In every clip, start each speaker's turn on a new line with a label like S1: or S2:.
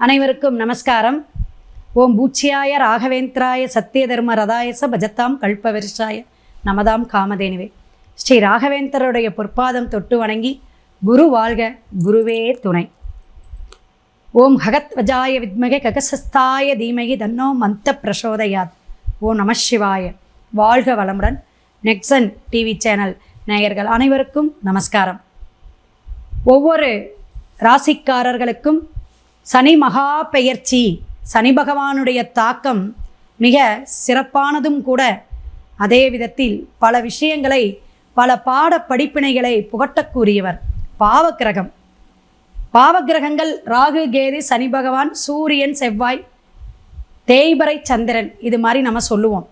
S1: அனைவருக்கும் நமஸ்காரம். ஓம் பூச்சியாய ராகவேந்திராய சத்திய தர்ம ரதாயச பஜத்தாம் கல்பவரிஷாய நமதாம் காமதேனுவே. ஸ்ரீ ராகவேந்தருடைய பொற்பாதம் தொட்டு வணங்கி குரு வாழ்க குருவே துணை. ஓம் ஹகத்வஜாய வித்மகே ககசஸ்தாய தீமகி தன்னோ மந்த பிரசோதயாத். ஓம் நம சிவாய. வாழ்க வளமுடன். நெக்ஸன் டிவி சேனல் நேயர்கள் அனைவருக்கும் நமஸ்காரம். ஒவ்வொரு ராசிக்காரர்களுக்கும் சனி மகா பெயர்ச்சி. சனி பகவானுடைய தாக்கம் மிக சிறப்பானதும் கூட. அதே விதத்தில் பல விஷயங்களை பல பாட படிப்பினைகளை புகட்டக்கூடியவர் பாவக்கிரகம். பாவக்கிரகங்கள் ராகு கேது சனி பகவான் சூரியன் செவ்வாய் தேய்பறை சந்திரன் இது மாதிரி நம்ம சொல்லுவோம்.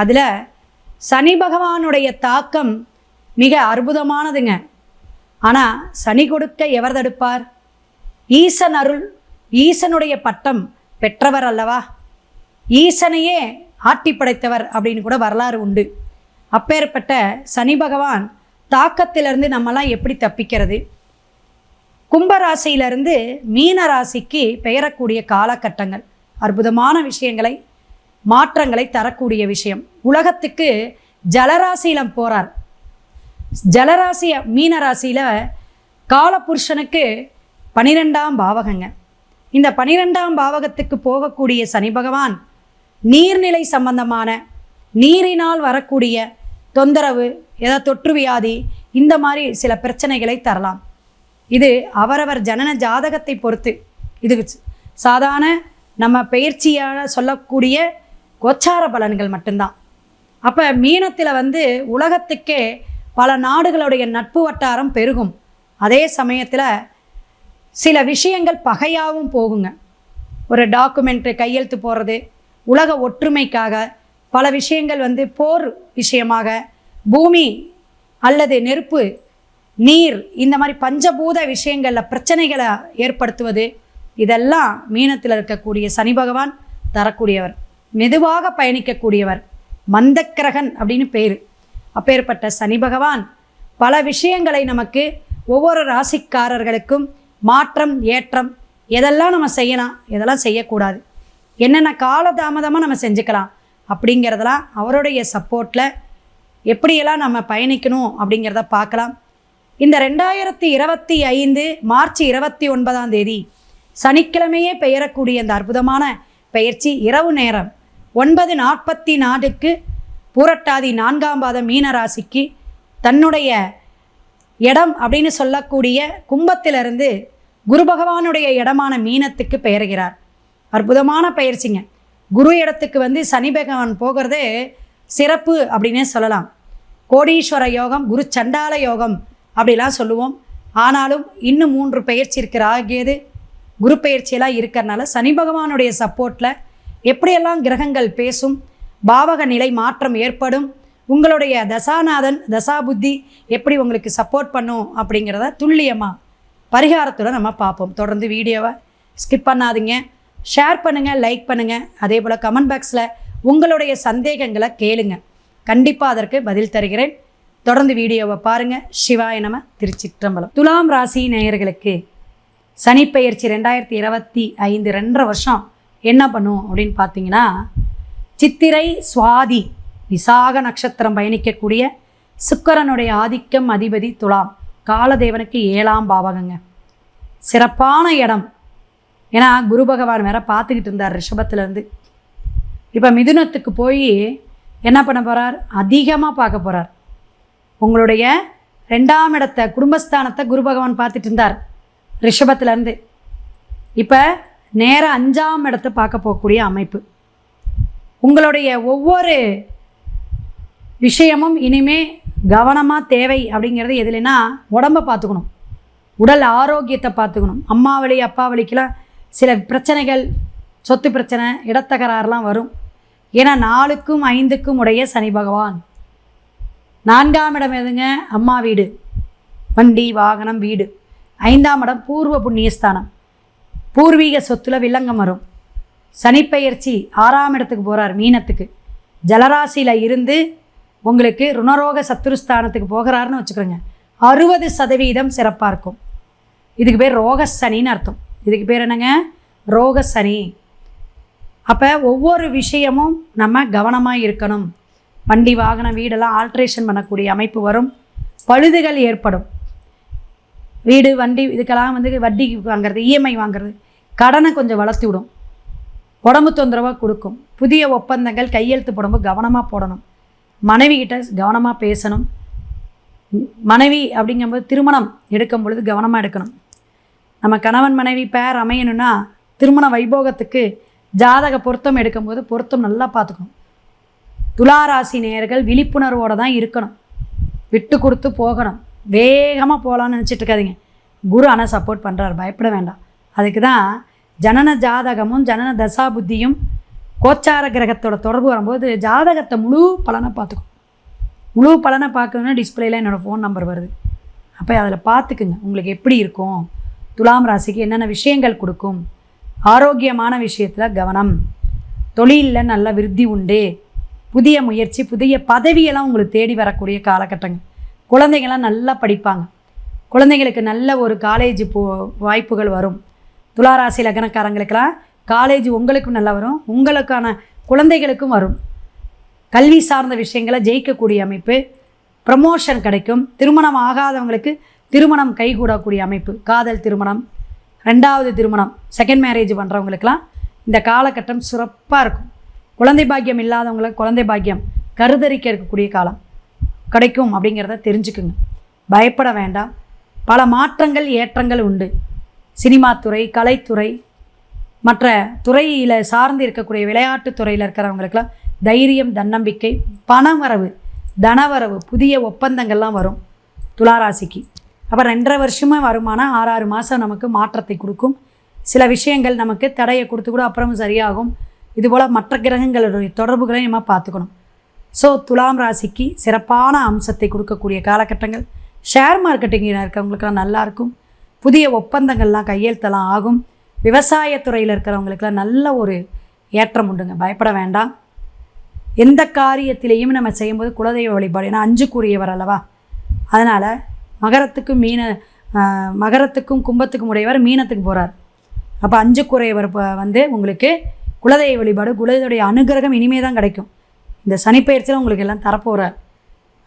S1: அதில் சனி பகவானுடைய தாக்கம் மிக அற்புதமானதுங்க. ஆனால் சனி கொடுக்க எவர் தடுப்பார்? ஈசன் அருள் ஈசனுடைய பட்டம் பெற்றவர் அல்லவா? ஈசனையே ஆட்டி படைத்தவர் அப்படின்னு கூட வரலாறு உண்டு. அப்பேற்பட்ட சனி பகவான் தாக்கத்திலிருந்து நம்மலாம் எப்படி தப்பிக்கிறது? கும்பராசியிலிருந்து மீன ராசிக்கு பெயரக்கூடிய காலகட்டங்கள் அற்புதமான விஷயங்களை மாற்றங்களை தரக்கூடிய விஷயம். உலகத்துக்கு ஜலராசியிலம் போகிறார் ஜலராசி மீன ராசியில் காலபுருஷனுக்கு பனிரெண்டாம் பாவகங்க. இந்த பனிரெண்டாம் பாவகத்துக்கு போகக்கூடிய சனி பகவான் நீர்நிலை சம்பந்தமான நீரினால் வரக்கூடிய தொந்தரவு ஏதாவது தொற்று வியாதி இந்த மாதிரி சில பிரச்சனைகளை தரலாம். இது அவரவர் ஜனன ஜாதகத்தை பொறுத்து. இது சாதாரண நம்ம பயிற்சியாக சொல்லக்கூடிய கோச்சார பலன்கள் மட்டும்தான். அப்போ மீனத்தில் வந்து உலகத்துக்கே பல நாடுகளுடைய நட்பு வட்டாரம் பெருகும். அதே சமயத்தில் சில விஷயங்கள் பகையாகவும் போகுங்க. ஒரு டாக்குமெண்ட்டு கையெழுத்து போடுறது உலக ஒற்றுமைக்காக பல விஷயங்கள் வந்து போர் விஷயமாக பூமி அல்லது நெருப்பு நீர் இந்த மாதிரி பஞ்சபூத விஷயங்களில் பிரச்சனைகளை ஏற்படுத்துவது இதெல்லாம் மீனத்தில் இருக்கக்கூடிய சனி பகவான் தரக்கூடியவர். மெதுவாக பயணிக்கக்கூடியவர். மந்தக்கிரகன் அப்படின்னு பேர். அப்பேற்பட்ட சனி பகவான் பல விஷயங்களை நமக்கு ஒவ்வொரு ராசிக்காரர்களுக்கும் மாற்றம் ஏற்றம் எதெல்லாம் நம்ம செய்யலாம் எதெல்லாம் செய்யக்கூடாது என்னென்ன காலதாமதமாக நம்ம செஞ்சுக்கலாம் அப்படிங்கிறதெல்லாம் அவருடைய சப்போர்ட்டில் எப்படியெல்லாம் நம்ம பயணிக்கணும் அப்படிங்கிறத பார்க்கலாம். இந்த ரெண்டாயிரத்தி இருபத்தி ஐந்து மார்ச் இருபத்தி ஒன்பதாம் தேதி சனிக்கிழமையே பெயரக்கூடிய இந்த அற்புதமான பயிற்சி இரவு நேரம் ஒன்பது நாற்பத்தி நாலுக்கு பூரட்டாதி நான்காம் பாதம் மீனராசிக்கு தன்னுடைய இடம் அப்படின்னு சொல்லக்கூடிய கும்பத்திலிருந்து குரு பகவானுடைய இடமான மீனத்துக்கு பெயர்கிறார். அற்புதமான பயிற்சிங்க குரு இடத்துக்கு வந்து சனி பகவான் போகிறதே சிறப்பு அப்படின்னே சொல்லலாம். கோடீஸ்வர யோகம் குரு சண்டால யோகம் அப்படிலாம் சொல்லுவோம். ஆனாலும் இன்னும் மூன்று பயிற்சி இருக்கிற ஆகியது குரு பயிற்சியெல்லாம் இருக்கிறனால சனி பகவானுடைய சப்போர்ட்டில் எப்படியெல்லாம் கிரகங்கள் பேசும் பாவக நிலை மாற்றம் ஏற்படும் உங்களுடைய தசாநாதன் தசா புத்தி எப்படி உங்களுக்கு சப்போர்ட் பண்ணும் அப்படிங்கிறத துல்லியமாக பரிகாரத்துடன் நம்ம பார்ப்போம். தொடர்ந்து வீடியோவை ஸ்கிப் பண்ணாதீங்க. ஷேர் பண்ணுங்கள் லைக் பண்ணுங்கள் அதே போல் கமெண்ட் பாக்ஸில் உங்களுடைய சந்தேகங்களை கேளுங்க. கண்டிப்பாக அதற்கு பதில் தருகிறேன். தொடர்ந்து வீடியோவை பாருங்கள் சிவாய நம திருச்சிற்றம்பலம். துலாம் ராசி நேயர்களுக்கு சனிப்பெயர்ச்சி ரெண்டாயிரத்தி இருபத்தி ஐந்து ரெண்டரை வருஷம் என்ன பண்ணும் அப்படின்னு பார்த்தீங்கன்னா சித்திரை சுவாதி விசாக நட்சத்திரம் பயணிக்கக்கூடிய சுக்கரனுடைய ஆதிக்கம் அதிபதி துலாம். காலதேவனுக்கு ஏழாம் பாவகங்க. சிறப்பான இடம். ஏன்னா குரு பகவான் வேற பார்த்துக்கிட்டு இருந்தார் ரிஷபத்துலேருந்து. இப்போ மிதுனத்துக்கு போய் என்ன பண்ண போகிறார் அதிகமாக பார்க்க போகிறார் உங்களுடைய ரெண்டாம் இடத்த குடும்பஸ்தானத்தை குரு பகவான் பார்த்துட்டு இருந்தார் ரிஷபத்துலேருந்து. இப்போ நேர அஞ்சாம் இடத்தை பார்க்க போகக்கூடிய அமைப்பு. உங்களுடைய ஒவ்வொரு விஷயமும் இனிமே கவனமாக தேவை அப்படிங்கிறது எதுலனா உடம்பை பார்த்துக்கணும். உடல் ஆரோக்கியத்தை பார்த்துக்கணும். அம்மா வழி அப்பா வழிக்கெலாம் சில பிரச்சனைகள் சொத்து பிரச்சனை இடத்தகராறுலாம் வரும். ஏன்னா நாலுக்கும் ஐந்துக்கும் உடைய சனி பகவான். நான்காம் இடம் எதுங்க? அம்மா வீடு. வண்டி வாகனம் வீடு. ஐந்தாம் இடம் பூர்வ புண்ணியஸ்தானம். பூர்வீக சொத்துல வில்லங்கம் வரும். சனிப்பெயர்ச்சி ஆறாம் இடத்துக்கு போகிறார் மீனத்துக்கு. ஜலராசியில் இருந்து உங்களுக்கு ருணரோக சத்துருஸ்தானத்துக்கு போகிறாருன்னு வச்சுக்கோங்க. அறுபது சதவீதம் சிறப்பாக இருக்கும். இதுக்கு பேர் ரோக சனின்னு அர்த்தம். இதுக்கு பேர் என்னங்க? ரோக சனி. அப்போ ஒவ்வொரு விஷயமும் நம்ம கவனமாக இருக்கணும். வண்டி வாகனம் வீடெல்லாம் ஆல்ட்ரேஷன் பண்ணக்கூடிய அமைப்பு வரும். பழுதுகள் ஏற்படும். வீடு வண்டி இதுக்கெல்லாம் வந்து வட்டி வாங்குறது இஎம்ஐ வாங்குறது கடனை கொஞ்சம் வளர்த்தி விடும். உடம்பு தொந்தரவாக கொடுக்கும். புதிய ஒப்பந்தங்கள் கையெழுத்து போடும்போது கவனமாக போடணும். மனைவி கிட்ட கவனமாக பேசணும். மனைவி அப்படிங்கும்போது திருமணம் எடுக்கும் பொழுது கவனமாக எடுக்கணும். நம்ம கணவன் மனைவி பேர் அமையணும்னா திருமண வைபோகத்துக்கு ஜாதக பொருத்தம் எடுக்கும்போது பொருத்தம் நல்லா பார்த்துக்கணும். துளாராசி நேயர்கள் விழிப்புணர்வோடு தான் இருக்கணும். விட்டு கொடுத்து போகணும். வேகமாக போகலான்னு நினச்சிட்டு இருக்காதீங்க. குரு ஆனால் சப்போர்ட் பண்ணுறாரு பயப்பட வேண்டாம். அதுக்கு தான் ஜனன ஜாதகமும் ஜனன தசா புத்தியும் கோச்சார கிரகத்தோட தொடர்பு வரும்போது ஜாதகத்தை முழு பலனை பார்த்துக்கும். முழு பலனை பார்க்கணுன்னா டிஸ்பிளேல என்னோடய ஃபோன் நம்பர் வருது. அப்போ அதில் பார்த்துக்குங்க. உங்களுக்கு எப்படி இருக்கும்? துலாம் ராசிக்கு என்னென்ன விஷயங்கள் கொடுக்கும்? ஆரோக்கியமான விஷயத்தில் கவனம். தொழிலில் நல்ல விருத்தி உண்டு. புதிய முயற்சி புதிய பதவியெல்லாம் உங்களுக்கு தேடி வரக்கூடிய காலகட்டங்கள் குழந்தைங்கள்லாம் நல்லா படிப்பாங்க. குழந்தைங்களுக்கு நல்ல ஒரு காலேஜ் போ வாய்ப்புகள் வரும். துளாராசி லக்னக்காரங்களுக்கெல்லாம் காலேஜ் உங்களுக்கும் நல்லா வரும். உங்களுக்கான குழந்தைகளுக்கும் வரும். கல்வி சார்ந்த விஷயங்களை ஜெயிக்கக்கூடிய அமைப்பு. ப்ரமோஷன் கிடைக்கும். திருமணம் ஆகாதவங்களுக்கு திருமணம் கைகூடக்கூடிய அமைப்பு. காதல் திருமணம் ரெண்டாவது திருமணம் செகண்ட் மேரேஜ் பண்ணுறவங்களுக்கெல்லாம் இந்த காலகட்டம் சிறப்பாக இருக்கும். குழந்தை பாக்கியம் இல்லாதவங்களுக்கு குழந்தை பாக்கியம் கருதரிக்க இருக்கக்கூடிய காலம் கிடைக்கும் அப்படிங்கிறத தெரிஞ்சுக்குங்க. பயப்பட வேண்டாம். பல மாற்றங்கள் ஏற்றங்கள் உண்டு. சினிமாத்துறை கலைத்துறை மற்ற துறையில் சார்ந்து இருக்கக்கூடிய விளையாட்டு துறையில் இருக்கிறவங்களுக்கெல்லாம் தைரியம் தன்னம்பிக்கை பணவரவு தனவரவு புதிய ஒப்பந்தங்கள்லாம் வரும் துளாராசிக்கு. அப்போ ரெண்டரை வருஷமே வருமானம் ஆறு ஆறு மாதம் நமக்கு மாற்றத்தை கொடுக்கும். சில விஷயங்கள் நமக்கு தடையை கொடுத்து கூட அப்புறமும் சரியாகும். இதுபோல் மற்ற கிரகங்களுடைய தொடர்புகளை நம்ம பார்த்துக்கணும். ஸோ துலாம் ராசிக்கு சிறப்பான அம்சத்தை கொடுக்கக்கூடிய காலகட்டங்கள். ஷேர் மார்க்கெட்டிங்கில் இருக்கிறவங்களுக்கெல்லாம் நல்லாயிருக்கும் புதிய ஒப்பந்தங்கள்லாம் கையெழுத்தெல்லாம் ஆகும். விவசாயத்துறையில் இருக்கிறவங்களுக்குலாம் நல்ல ஒரு ஏற்றம் உண்டுங்க. பயப்பட வேண்டாம். எந்த காரியத்திலையும் நம்ம செய்யும்போது குலதெய்வ வழிபாடு. ஏன்னா அஞ்சுக்குரியவர் அல்லவா? அதனால் மகரத்துக்கும் மீன மகரத்துக்கும் கும்பத்துக்கும் உடையவர் மீனத்துக்கு போகிறார் அப்போ அஞ்சு குறையவர் வந்து உங்களுக்கு குலதெய்வ வழிபாடு குலதெய்வடைய அனுகிரகம் இனிமே தான் கிடைக்கும். இந்த சனிப்பயிற்சியில் உங்களுக்கு எல்லாம் தரப்போகிறார்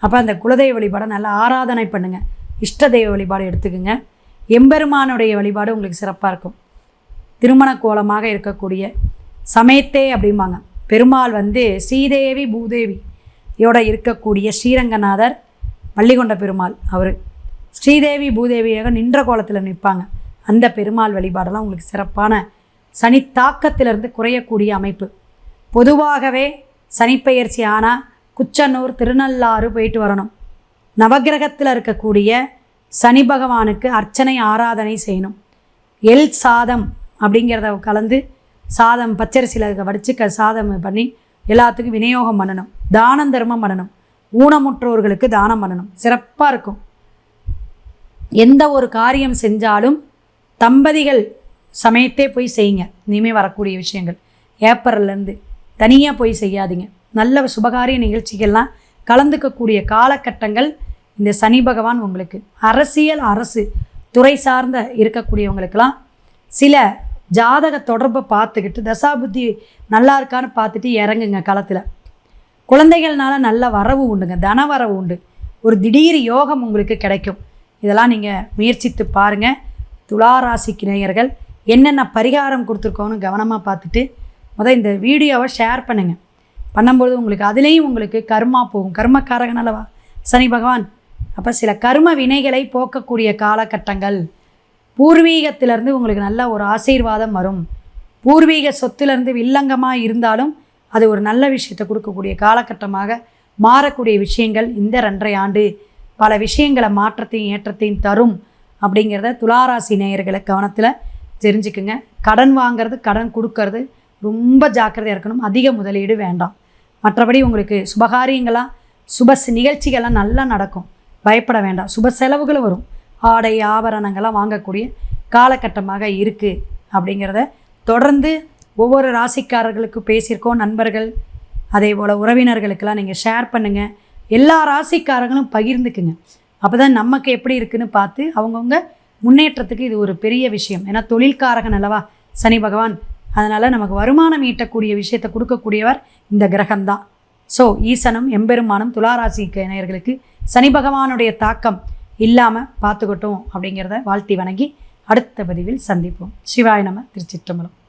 S1: அப்போ அந்த குலதெய்வ வழிபாடை நல்லா ஆராதனை பண்ணுங்கள் இஷ்ட தெய்வ வழிபாடு எடுத்துக்கோங்க. எம்பெருமானுடைய வழிபாடு உங்களுக்கு சிறப்பாக இருக்கும். திருமண கோலமாக இருக்கக்கூடிய சமயத்தே அப்படிம்பாங்க. பெருமாள் வந்து ஸ்ரீதேவி பூதேவி யோட இருக்கக்கூடிய ஸ்ரீரங்கநாதர் பள்ளிகொண்ட பெருமாள் அவர். ஸ்ரீதேவி பூதேவியாக நின்ற கோலத்தில் நிற்பாங்க. அந்த பெருமாள் வழிபாடெல்லாம் உங்களுக்கு சிறப்பான சனி தாக்கத்திலிருந்து குறையக்கூடிய அமைப்பு. பொதுவாகவே சனிப்பெயர்ச்சி ஆனால் குச்சனூர் திருநள்ளாறு போயிட்டு வரணும். நவக்கிரகத்தில் இருக்கக்கூடிய சனி பகவானுக்கு அர்ச்சனை ஆராதனை செய்யணும். எல் சாதம் அப்படிங்கிறத கலந்து சாதம் பச்சரிசியில் வடித்து க சாதம் பண்ணி எல்லாத்துக்கும் விநியோகம் பண்ணணும். தானம் தர்மம் பண்ணணும். ஊனமுற்றோர்களுக்கு தானம் பண்ணணும். சிறப்பாக இருக்கும். எந்த ஒரு காரியம் செஞ்சாலும் தம்பதிகள் சமயத்தே போய் செய்யுங்க. இனிமேல் வரக்கூடிய விஷயங்கள். ஏப்ரல்லேருந்து தனியாக போய் செய்யாதீங்க. நல்ல சுபகாரிய நிகழ்ச்சிகள்லாம் கலந்துக்கக்கூடிய காலகட்டங்கள் இந்த சனி பகவான் உங்களுக்கு. அரசியல் அரசு துறை சார்ந்த இருக்கக்கூடியவங்களுக்கெல்லாம் சில ஜாதக தொடர்பை பார்த்துக்கிட்டு தசாபுத்தி நல்லா இருக்கான்னு பார்த்துட்டு இறங்குங்க களத்தில். குழந்தைகள்னால நல்ல வரவு உண்டுங்க தன வரவு உண்டு. ஒரு திடீர் யோகம் உங்களுக்கு கிடைக்கும். இதெல்லாம் நீங்கள் முயற்சித்து பாருங்கள் துளாராசிக்கு நேயர்கள் என்னென்ன பரிகாரம் கொடுத்துருக்கோன்னு கவனமாக பார்த்துட்டு முத இந்த வீடியோவை ஷேர் பண்ணுங்கள் பண்ணும்போது உங்களுக்கு அதுலேயும் உங்களுக்கு கர்மா போகும். கர்மக்காரகன் அல்லவா சனி பகவான். அப்போ சில கர்ம வினைகளை போக்கக்கூடிய காலகட்டங்கள். பூர்வீகத்திலேருந்து உங்களுக்கு நல்ல ஒரு ஆசீர்வாதம் வரும். பூர்வீக சொத்துலேருந்து வில்லங்கமாக இருந்தாலும் அது ஒரு நல்ல விஷயத்தை கொடுக்கக்கூடிய காலகட்டமாக மாறக்கூடிய விஷயங்கள் இந்த ரெண்டரை ஆண்டு பல விஷயங்களை மாற்றத்தையும் ஏற்றத்தையும் தரும் அப்படிங்கிறத துளாராசி நேயர்களை கவனத்தில் தெரிஞ்சுக்குங்க. கடன் வாங்குறது கடன் கொடுக்கறது ரொம்ப ஜாக்கிரதையாக இருக்கணும். அதிக முதலீடு வேண்டாம். மற்றபடி உங்களுக்கு சுபகாரியங்களாக சுப நிகழ்ச்சிகள்லாம் நல்லா நடக்கும். பயப்பட வேண்டாம். சுப செலவுகளும் வரும். ஆடை ஆபரணங்கள்லாம் வாங்கக்கூடிய காலகட்டமாக இருக்குது அப்படிங்கிறத தொடர்ந்து ஒவ்வொரு ராசிக்காரர்களுக்கு பேசியிருக்கோம். நண்பர்கள் அதே போல் உறவினர்களுக்கெல்லாம் நீங்கள் ஷேர் பண்ணுங்கள் எல்லா ராசிக்காரங்களும் பகிர்ந்துக்குங்க. அப்போ தான் நமக்கு எப்படி இருக்குன்னு பார்த்து அவங்கவுங்க முன்னேற்றத்துக்கு இது ஒரு பெரிய விஷயம். ஏன்னா தொழில்காரகன் அல்லவா சனி பகவான்? அதனால் நமக்கு வருமானம் ஈட்டக்கூடிய விஷயத்தை கொடுக்கக்கூடியவர் இந்த கிரகம்தான் ஸோ ஈசனும் எம்பெருமானும் துளாராசி நேயர்களுக்கு சனி பகவானுடைய தாக்கம் இல்லாமல் பார்த்துக்கட்டும் அப்படிங்கிறத வாழ்த்தி வணங்கி அடுத்த பதிவில் சந்திப்போம். சிவாய நம திருச்சிற்றம்பலம்.